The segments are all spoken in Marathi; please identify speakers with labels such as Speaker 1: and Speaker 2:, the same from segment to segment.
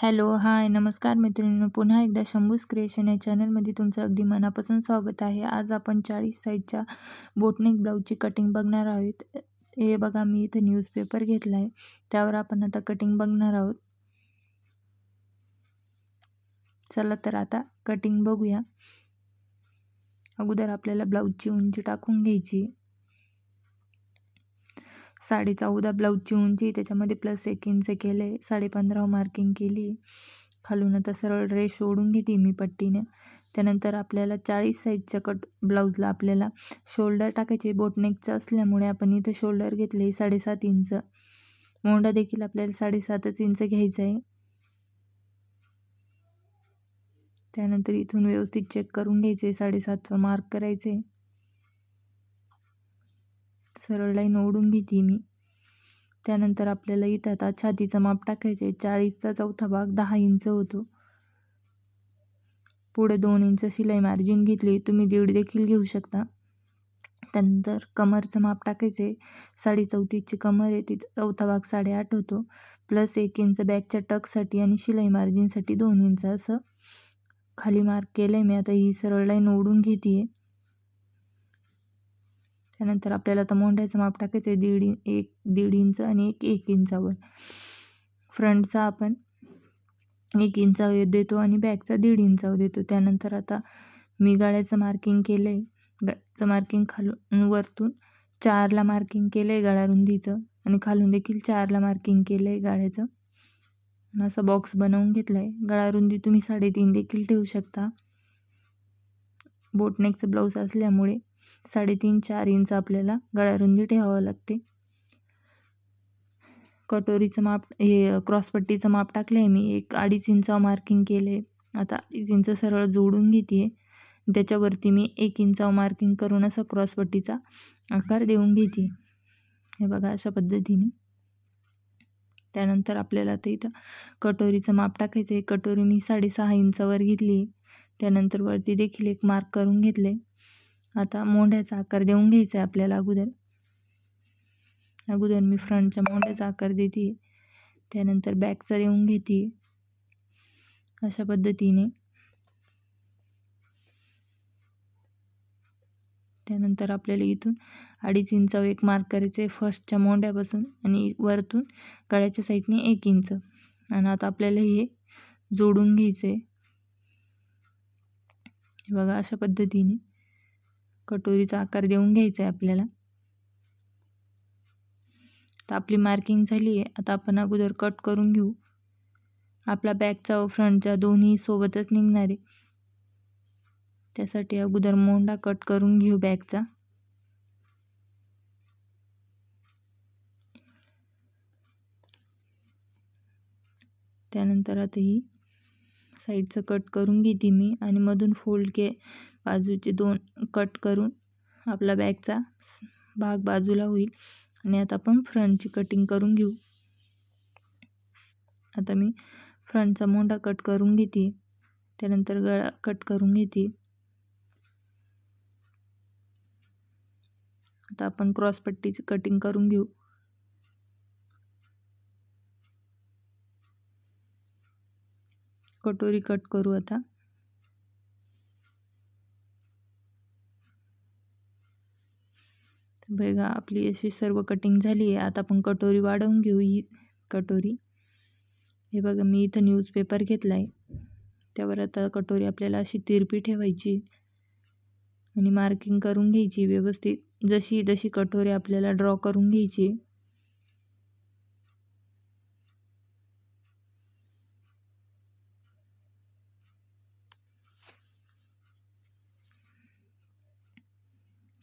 Speaker 1: हॅलो हाय नमस्कार मैत्रिणींनो. पुन्हा एकदा शंभूस क्रिएशन या चॅनलमध्ये तुमचं अगदी मनापासून स्वागत आहे. आज आपण चाळीस साईजच्या बोटनेक ब्लाऊजची कटिंग बघणार आहोत. हे बघा मी इथं न्यूजपेपर घेतला आहे त्यावर आपण आता कटिंग बघणार आहोत. चला तर आता कटिंग बघूया. अगोदर आपल्याला ब्लाऊजची उंची टाकून घ्यायची. साडे चौदा ब्लाऊजची उंची त्याच्यामध्ये प्लस एक इंच केले आहे साडे मार्किंग केली. खालून आता सरळ ड्रेस ओढून घेते मी पट्टीने. त्यानंतर आपल्याला चाळीस साईजच्या कट ब्लाऊजला आपल्याला शोल्डर टाकायचे. बोटनेकचं असल्यामुळे आपण इथं शोल्डर घेतले साडेसात इंच. मोंडा देखील आपल्याला साडेसातच इंच घ्यायचा आहे. त्यानंतर इथून व्यवस्थित चेक करून घ्यायचे साडेसातवर मार्क करायचे. सरळ लाईन ओढून घेते मी. त्यानंतर आपल्याला इथं आता छातीचं माप टाकायचे चाळीसचा चौथा भाग दहा इंच होतो. पुढे दोन इंच शिलाई मार्जिन घेतली. तुम्ही दीड देखील घेऊ शकता. त्यानंतर कमरचं माप टाकायचे साडे चौतीसची कमर आहे. तिचा चौथा भाग साडेआठ होतो. प्लस एक इंच बॅकच्या टकसाठी आणि शिलाई मार्जिनसाठी दोन इंच असं खाली मार्क केलं आहे मी. आता ही सरळ लाईन ओढून घेते आहे त्यानंतर आपल्याला आता मोंढ्याचं माप टाकायचं आहे दीड एक दीड इंच आणि एक एक इंचावर. फ्रंटचा आपण एक इंचावर देतो आणि बॅकचा दीड इंचावर देतो. त्यानंतर आता मी गळ्याचं मार्किंग केलं आहे गळ्याचं मार्किंग खालून वरतून चारला मार्किंग केलं आहे गळारुंदीचं आणि खालून देखील चारला मार्किंग केलं आहे गाळ्याचं असा बॉक्स बनवून घेतला आहे गळारुंदी तुम्ही साडेतीन देखील ठेवू शकता. बोटनेकचं ब्लाऊज असल्यामुळे साडेतीन चार इंच आपल्याला गळारुंदी ठेवावं लागते. कटोरीचं माप हे क्रॉसपट्टीचं माप टाकलं आहे मी. एक अडीच इंचावर मार्किंग केलं आहे आता अडीच इंच सरळ जोडून घेते आहे त्याच्यावरती मी एक इंचावर मार्किंग करून असा क्रॉसपट्टीचा आकार देऊन घेते हे बघा अशा पद्धतीने. त्यानंतर आपल्याला आता इथं कटोरीचं माप टाकायचं आहे कटोरी मी साडेसहा इंचावर घेतली आहे त्यानंतर वरती देखील एक मार्क करून घेतले आता मोंढ्याचा आकार देऊन घ्यायचा आहे आपल्याला अगोदर. अगोदर मी फ्रंटच्या मोंढ्याचा आकार देते. त्यानंतर बॅकचा देऊन घेते. अशा पद्धतीने. त्यानंतर आपल्याला इथून अडीच इंचावर एक मार्क करायचं आहे फर्स्टच्या मोंड्यापासून आणि वरतून गळ्याच्या साईडने एक इंच. आणि आता आपल्याला हे जोडून घ्यायचं आहे बघा अशा पद्धतीने. कटोरीचा आकार देऊन घ्यायचा आहे आपल्याला. तर आपली मार्किंग झाली आहे आता आपण अगोदर कट करून घेऊ. आपला बॅकचा व फ्रंटचा दोन्ही सोबतच निघणार. आहे त्यासाठी अगोदर मोंडा कट करून घेऊ बॅगचा त्यानंतर आता ही साईडचं कट करून घेते मी. आणि मधून फोल्ड के बाजूचे दोन कट करून आपला बॅगचा भाग बाजूला होईल. आणि आता आपण फ्रंटची कटिंग करून घेऊ. आता मी फ्रंटचा मोंडा कट करून घेते. त्यानंतर गळा कट करून घेते. आता आपण क्रॉसपट्टीची कटिंग करून घेऊ. कटोरी कट करू आता. बघा आपली अशी सर्व कटिंग झाली आहे. आता आपण कटोरी वाढवून घेऊ ही कटोरी. हे बघा मी इथं न्यूजपेपर घेतला आहे त्यावर आता कटोरी आपल्याला अशी तिरपी ठेवायची. आणि मार्किंग करून घ्यायची व्यवस्थित. जशी तशी कटोरी आपल्याला ड्रॉ करून घ्यायची.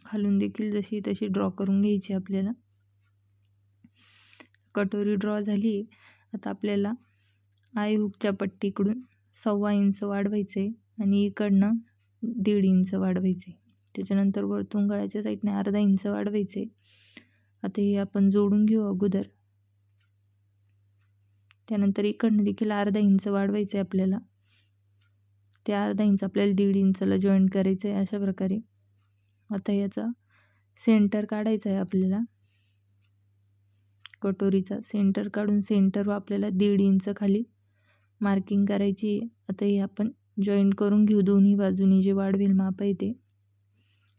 Speaker 1: खालून देखील जशी तशी ड्रॉ करून घ्यायची आपल्याला. कटोरी ड्रॉ झाली. आता आपल्याला आय हुकच्या पट्टीकडून सव्वा इंच वाढवायचं आहे आणि इकडनं दीड इंच वाढवायचे त्याच्यानंतर वरतून गळ्याच्या साईडने अर्धा इंच वाढवायचे आता हे आपण जोडून घेऊ अगोदर. त्यानंतर इकडनं देखील अर्धा इंच वाढवायचं आहे आपल्याला. ते अर्धा इंच आपल्याला दीड इंचला जॉईंट करायचं आहे अशा प्रकारे. आता याचा सेंटर काढायचा आहे आपल्याला. कटोरीचा सेंटर काढून सेंटर आपल्याला दीड इंच खाली मार्किंग करायची आहे. आता हे आपण जॉईंट करून घेऊ. दोन्ही बाजूनी जे वाढवेल माप आहे ते.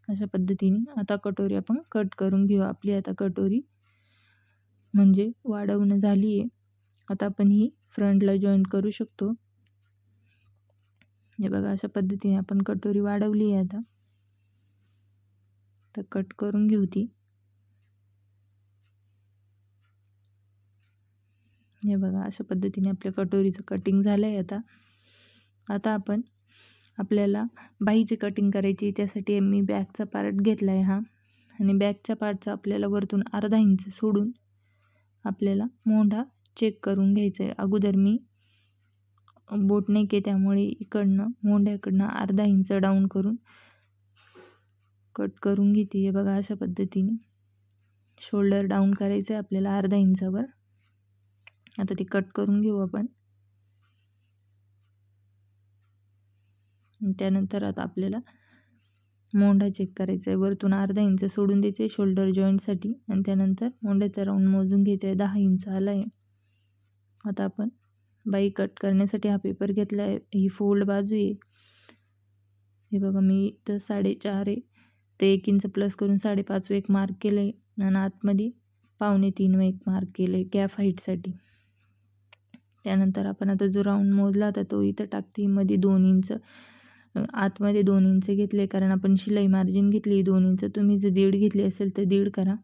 Speaker 1: अशा पद्धतीने आता कटोरी आपण कट करून घेऊ. आपली आता कटोरी म्हणजे वाढवणं झाली आहे. आता आपण ही फ्रंटला जॉईंट करू शकतो. हे बघा अशा पद्धतीने आपण कटोरी वाढवली आहे आता. तर कट करून घेऊ ती. हे बघा अशा पद्धतीने आपल्या कटोरीचं कटिंग झालं आहे आता. आता आपण आपल्याला बाईची कटिंग करायची त्यासाठी मी बॅगचा पार्ट घेतला आहे हा. आणि बॅगच्या पार्टचा आपल्याला वरतून अर्धा इंच सोडून आपल्याला मोंढा चेक करून घ्यायचा आहे अगोदर मी बोट नाही के त्यामुळे इकडनं मोंढ्याकडनं अर्धा इंच डाऊन करून कट करून घेते आहे बघा अशा पद्धतीने. शोल्डर डाऊन करायचं आहे आपल्याला अर्धा इंचावर. आता ते कट करून घेऊ आपण. त्यानंतर आता आपल्याला मोंढा चेक करायचा आहे वरतून अर्धा इंच सोडून द्यायचं आहे शोल्डर जॉईंटसाठी आणि त्यानंतर मोंढ्याचा राऊंड मोजून घ्यायचा आहे दहा इंच आला आहे. आता आपण बाई कट करण्यासाठी हा पेपर घेतला आहे ही फोल्ड बाजू आहे. हे बघा मी तर साडेचार आहे. ते एक इंच प्लस करून साडेपाच एक मार्क केलं. आहे आणि आतमध्ये पावणे तीन व एक मार्क केलं आहे कॅफ हाईटसाठी त्यानंतर आपण आता जो राऊंड मोजला होता तो इथं टाकते. मध्ये दोन इंच. आतमध्ये दोन इंच घेतले कारण आपण शिलाई मार्जिन घेतली. दोन इंच तुम्ही जर दीड घेतली असेल तर दीड करा.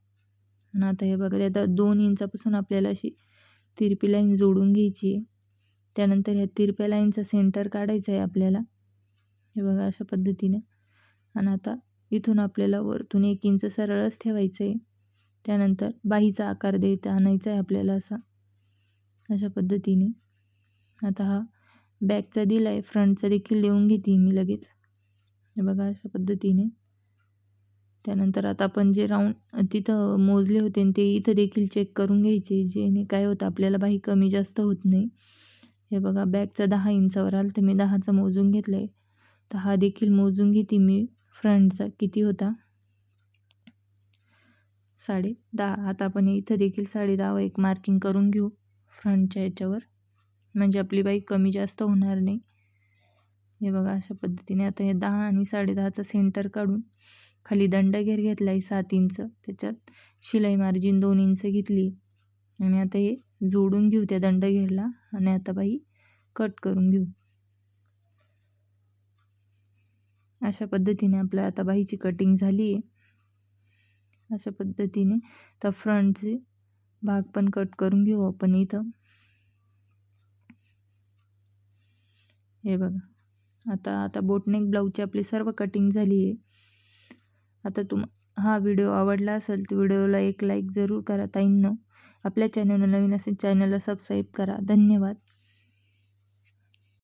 Speaker 1: आणि आता हे बघा आता दोन इंचापासून आपल्याला अशी तिरपी लाईन जोडून घ्यायची आहे. त्यानंतर ह्या तिरप्या लाईनचा सेंटर काढायचा आहे आपल्याला. हे बघा अशा पद्धतीने. आणि आता इथून आपल्याला वरतून एक इंच सरळच ठेवायचं आहे त्यानंतर बाहीचा आकार देता आणायचा आहे आपल्याला असा. अशा पद्धतीने. आता हा बॅकचा दिला आहे फ्रंटचा देखील देऊन घेते मी लगेच. हे बघा अशा पद्धतीने. त्यानंतर आता आपण जे राऊंड तिथं मोजले होते ते इथं देखील चेक करून घ्यायचे. जेणे काय होतं आपल्याला बाही कमी जास्त होत नाही. हे बघा बॅकचा दहा इंचावर आलं तर मी दहाचं मोजून घेतलं आहे तर हा देखील मोजून घेते मी. फ्रंटचा किती होता? साडे दहा. आता आपण इथं देखील साडे दहा एक मार्किंग करून घेऊ फ्रंटच्या याच्यावर. म्हणजे आपली बाईक कमी जास्त होणार नाही. हे बघा अशा पद्धतीने. आता हे दहा आणि साडे दहाचा सेंटर काढून खाली दंडघेर घेतला आहे सात इंच. त्याच्यात शिलाई मार्जिन दोन इंच घेतली. आणि आता हे जोडून घेऊ त्या दंडघेरला. आणि आता बाई कट करून घेऊ. अशा पद्धतीने आपल्या आता बाईची कटिंग झाली आहे अशा पद्धतीने तर फ्रंटचे भाग पण कट करून घेऊ आपण इथं. हे बघा. आता आता बोटनेक ब्लाऊजची आपली सर्व कटिंग झाली आहे आता तुम हा व्हिडिओ आवडला असेल तर व्हिडिओला एक लाईक जरूर करा ताईंनो. आपल्या चॅनलला नवीन असेल चॅनलला सबस्क्राईब करा. धन्यवाद.